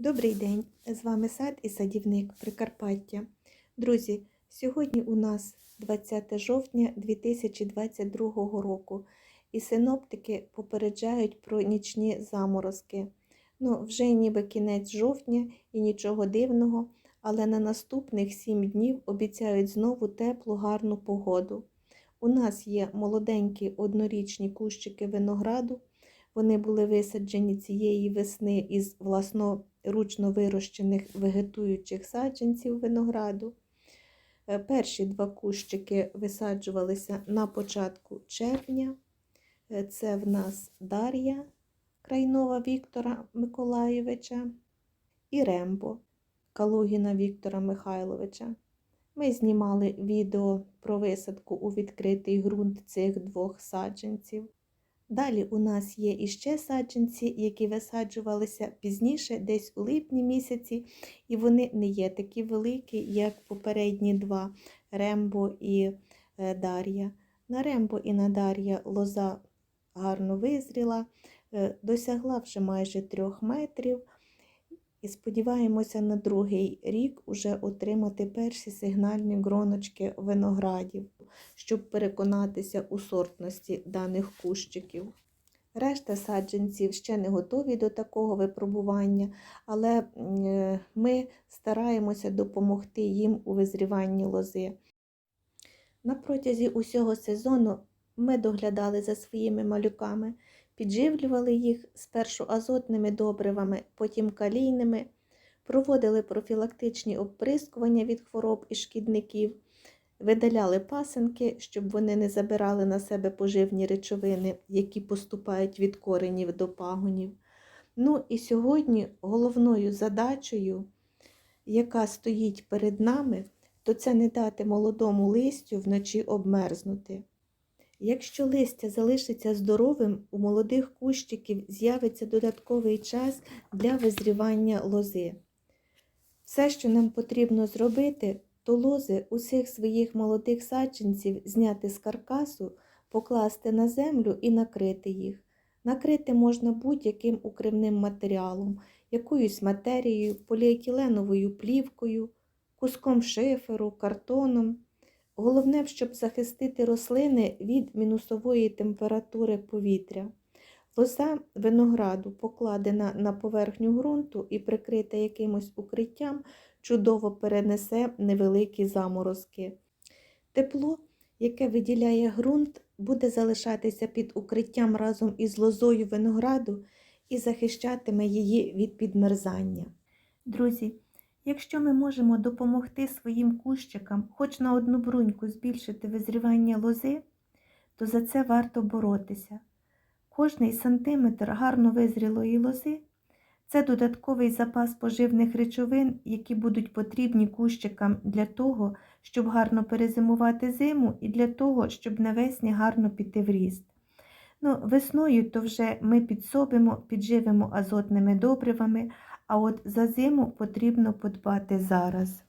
Добрий день! З вами сад і садівник Прикарпаття. Друзі, сьогодні у нас 20 жовтня 2022 року, і синоптики попереджають про нічні заморозки. Ну, вже ніби кінець жовтня і нічого дивного, але на наступних 7 днів обіцяють знову теплу, гарну погоду. У нас є молоденькі однорічні кущики винограду. Вони були висаджені цієї весни із власноручно вирощених вегетуючих саджанців винограду. Е, Перші два кущики висаджувалися на початку червня. Е, Це в нас Дар'я Крайнова Віктора Миколаєвича і Рембо Калугіна Віктора Михайловича. Ми знімали відео про висадку у відкритий ґрунт цих двох саджанців. Далі у нас є іще саджанці, які висаджувалися пізніше, десь у липні місяці, і вони не є такі великі, як попередні два Рембо і е, Дар'я. На Рембо і на Дар'я лоза гарно визріла, е, досягла вже майже трьох метрів. І сподіваємося на другий рік уже отримати перші сигнальні гроночки виноградів, щоб переконатися у сортності даних кущиків. Решта саджанців ще не готові до такого випробування, але ми стараємося допомогти їм у визріванні лози. На протязі усього сезону ми доглядали за своїми малюками, підживлювали їх спершу азотними добривами, потім калійними, проводили профілактичні обприскування від хвороб і шкідників, видаляли пасенки, щоб вони не забирали на себе поживні речовини, які поступають від коренів до пагонів. Ну і сьогодні головною задачею, яка стоїть перед нами, то це не дати молодому листю вночі обмерзнути. Якщо листя залишиться здоровим, у молодих кущиків з'явиться додатковий час для визрівання лози. Все, що нам потрібно зробити, то лози усіх своїх молодих саджанців зняти з каркасу, покласти на землю і накрити їх. Накрити можна будь-яким укривним матеріалом, якоюсь матерією, поліетиленовою плівкою, куском шиферу, картоном. Головне, щоб захистити рослини від мінусової температури повітря. Лоза винограду, покладена на поверхню ґрунту і прикрита якимось укриттям, чудово перенесе невеликі заморозки. Тепло, яке виділяє ґрунт, буде залишатися під укриттям разом із лозою винограду і захищатиме її від підмерзання. Друзі, Якщо ми можемо допомогти своїм кущикам хоч на одну бруньку збільшити визрівання лози, то за це варто боротися. Кожний сантиметр гарно визрілої лози це додатковий запас поживних речовин, які будуть потрібні кущикам для того, щоб гарно перезимувати зиму і для того, щоб навесні гарно піти в ріст. Ну, Весною то вже ми підсобимо, підживимо азотними добривами, а от за зиму потрібно подбати зараз.